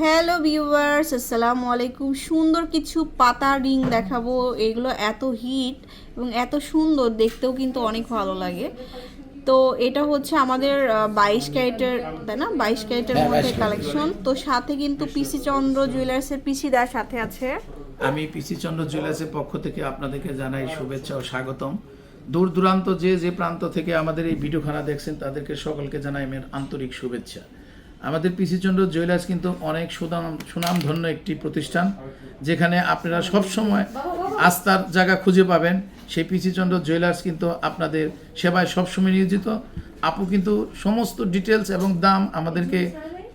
Hello viewers আসসালামু আলাইকুম। সুন্দর কিছু পাতা রিং দেখাবো। এগুলো এত হিট এবং এত সুন্দর দেখতেও কিন্তু অনেক ভালো লাগে। তো এটা হচ্ছে আমাদের বাইশ ক্যারেটের তাই না? বাইশ ক্যারেটের হ্যাঁ, মধ্যে কালেকশন তো সাথে কিন্তু পিসি চন্দ্র জুয়েলার্সের পিসি দার সাথে আছে। আমি পিসি চন্দ্র জুয়েলার্সের পক্ষ থেকে আপনাদেরকে জানাই শুভেচ্ছা ও স্বাগতম। দূর দূরান্ত যে যে প্রান্ত থেকে আমাদের এই ভিডিওখানা দেখছেন তাদেরকে সকলকে জানাই আমার আন্তরিক শুভেচ্ছা। আমাদের পিসি চন্দ্র জুয়েলার্স কিন্তু অনেক সুনাম সুনামধন্য একটি প্রতিষ্ঠান যেখানে আপনারা সব সময় আস্থার জায়গা খুঁজে পাবেন। সেই পিসি চন্দ্র জুয়েলার্স কিন্তু আপনাদের সেবায় সবসময় নিয়োজিত। আপু কিন্তু সমস্ত ডিটেলস এবং দাম আমাদেরকে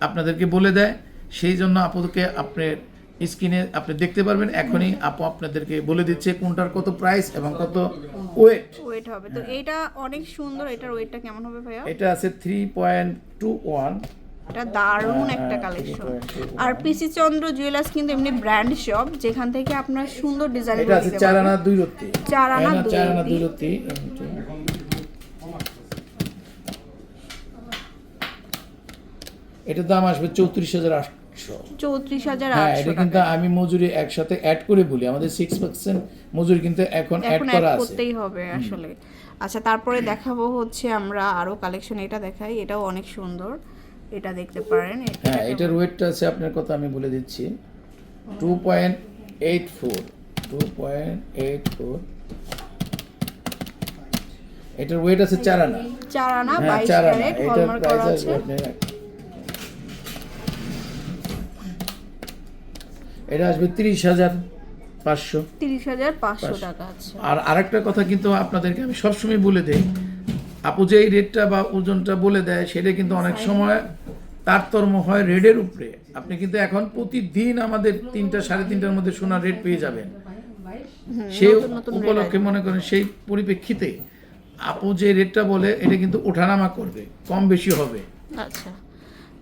আপনাদেরকে বলে দেয়। সেই জন্য আপুকে আপনার স্ক্রিনে আপনি দেখতে পারবেন। এখনই আপু আপনাদেরকে বলে দিচ্ছে কোনটার কত প্রাইস এবং কত ওয়েট। ওয়েট হবে। তো এটা অনেক সুন্দর। এটার ওয়েটটা কেমন হবে ভাইয়া? এটা আছে থ্রি পয়েন্ট টু ওয়ান এটা দারুণ একটা কালেকশন আর পিসি চন্দ্র জুয়েলার্স কিন্তু এমনি ব্র্যান্ড শপ যেখান থেকে আপনার সুন্দর ডিজাইন এটা আছে চার আনা দুই রত্তি। চার আনা চার আনা দুই রত্তি। এটার দাম আসবে চৌত্রিশ হাজার আটশো। চৌত্রিশ হাজার হ্যাঁ আটশো এটা কিন্তু আমি মজুরি একসাথে অ্যাড করে বলি। আমাদের সিক্স পার্সেন্ট মজুরি কিন্তু এখন অ্যাড করা আছে। করতেই হবে আসলে। আচ্ছা তারপরে দেখাবো হচ্ছে আমরা আরও কালেকশন এটা দেখাই। এটাও অনেক সুন্দর। এটা দেখতে পারেন হ্যাঁ এটার ওয়েটটা আছে আপনার কথা আমি বলে দিচ্ছি। Two point eight four two point eight four এটার ওয়েট আছে চার আনা চার আনা হ্যাঁ বাইশ ক্যারেট হলমার্ক করা আছে এটা আসবে তিরিশ হাজার পাঁচশো। তিরিশ হাজার পাঁচশো টাকা আছে। আর আরেকটা কথা কিন্তু আপনাদেরকে আমি সবসময় বলে দেই আপু যে এই রেটটা বা ওজনটা বলে দেয় সেটা কিন্তু অনেক সময় তারতম্য হয় রেডের উপরে। আপনি কিন্তু এখন প্রতিদিন আমাদের তিনটা সাড়ে তিনটার মধ্যে সোনার রেট পেয়ে যাবেন। rate উপলক্ষে মনে করেন সেই পরিপ্রেক্ষিতে আপু যে রেটটা বলে এটা কিন্তু ওঠানামা করবে কম বেশি হবে। আচ্ছা।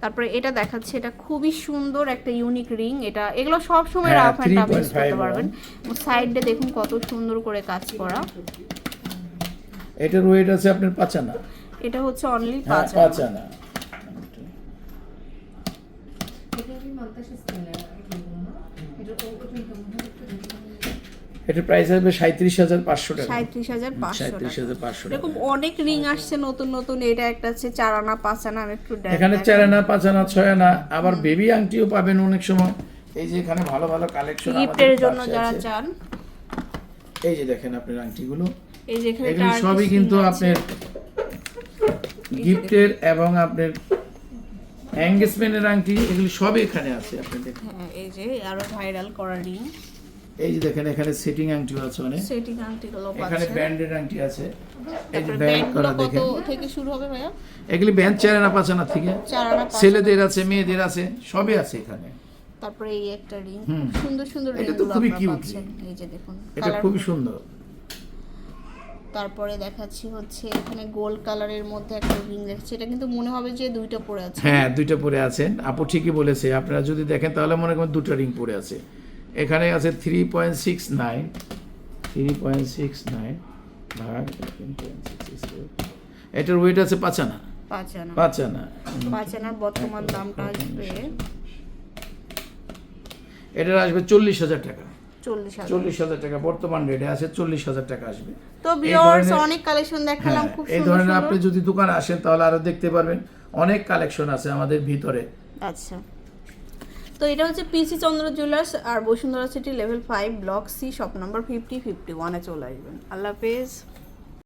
তারপরে এটা দেখাচ্ছে এটা খুবই সুন্দর একটা ইউনিক রিং এটা এগুলো সব সময় রাফ এন্ড টাফ করতে পারবেন। সাইডে দেখুন কত সুন্দর করে কাজ করা। এটার ওয়েট আছে আপনার পাঁচ আনা। এটা হচ্ছে অনলি হ্যাঁ পাঁচ পাঁচ আনা। আনা এটার প্রাইস আসবে সাঁত্রিশ হাজার পাঁচশো টাকা। সাঁত্রিশ হাজার সাঁত্রিশ হাজার পাঁচশো এরকম অনেক রিং আসছে নতুন নতুন। এটা একটা আছে চার আনা পাঁচ আনা আমি একটু এখানে চার আনা পাঁচ আনা ছয় আনা। আবার বেবি আংটিও পাবেন অনেক সময়। এই যে এখানে ভালো ভালো কালেকশন গিফটের জন্য যারা চান। এই যে দেখেন আপনার আংটিগুলো এই যে এখানে সবই কিন্তু আপনার গিফটের এবং আপনার এঙ্গেজমেন্টের আংটি এগুলো সবই এখানে আছে আপনি দেখেন হ্যাঁ এই যে আরও ভাইরাল করা রিং এই যে দেখেন এখানে সেটিং আংটিও আছে অনেক। সেটিং আংটিগুলো এখানে আংটি আছে। এই যে ব্যান্ড করা কত থেকে শুরু হবে ভাইয়া? এগুলি ব্যান্ড চার আনা পাঁচ আনা থেকে। চার আনা ছেলেদের আছে মেয়েদের আছে সবই আছে এখানে। তারপরে এই একটা রিং। সুন্দর সুন্দর এটা তো খুবই পাচ্ছেন। এই যে দেখুন এটা খুবই সুন্দর। তারপরে দেখাচ্ছি হচ্ছে এখানে গোল্ড কালারের মধ্যে একটা রিং দেখছি এটা কিন্তু মনে হবে যে দুইটা পড়ে আছে। হ্যাঁ দুইটা পরে আছেন আপু ঠিকই বলেছে। আপনারা যদি দেখেন তাহলে মনে করেন দুটো রিং পরে আছে। এখানে আছে three point six nine three point six nine ভাগ এটার ওয়েট আছে পাঁচ আনা পাঁচ আনা পাঁচ আনা পাঁচ আনার বর্তমান দামটা আসবে এটার আসবে চল্লিশ হাজার টাকা। চল্লিশ হাজার। টাকা বর্তমান রেটে আছে চল্লিশ হাজার টাকা আসবে। তো ভিউয়ার্স অনেক কালেকশন দেখালাম হ্যাঁ, খুব এই ধরনের আপনি যদি দোকানে আসেন তাহলে আরও দেখতে পারবেন অনেক কালেকশন আছে আমাদের ভিতরে। আচ্ছা। তো এটা হচ্ছে পিসি চন্দ্র জুয়েলার্স আর Bashundhara city level five block C shop number fifty fifty ওয়ানে চলে আসবেন। আল্লাহ হাফেজ।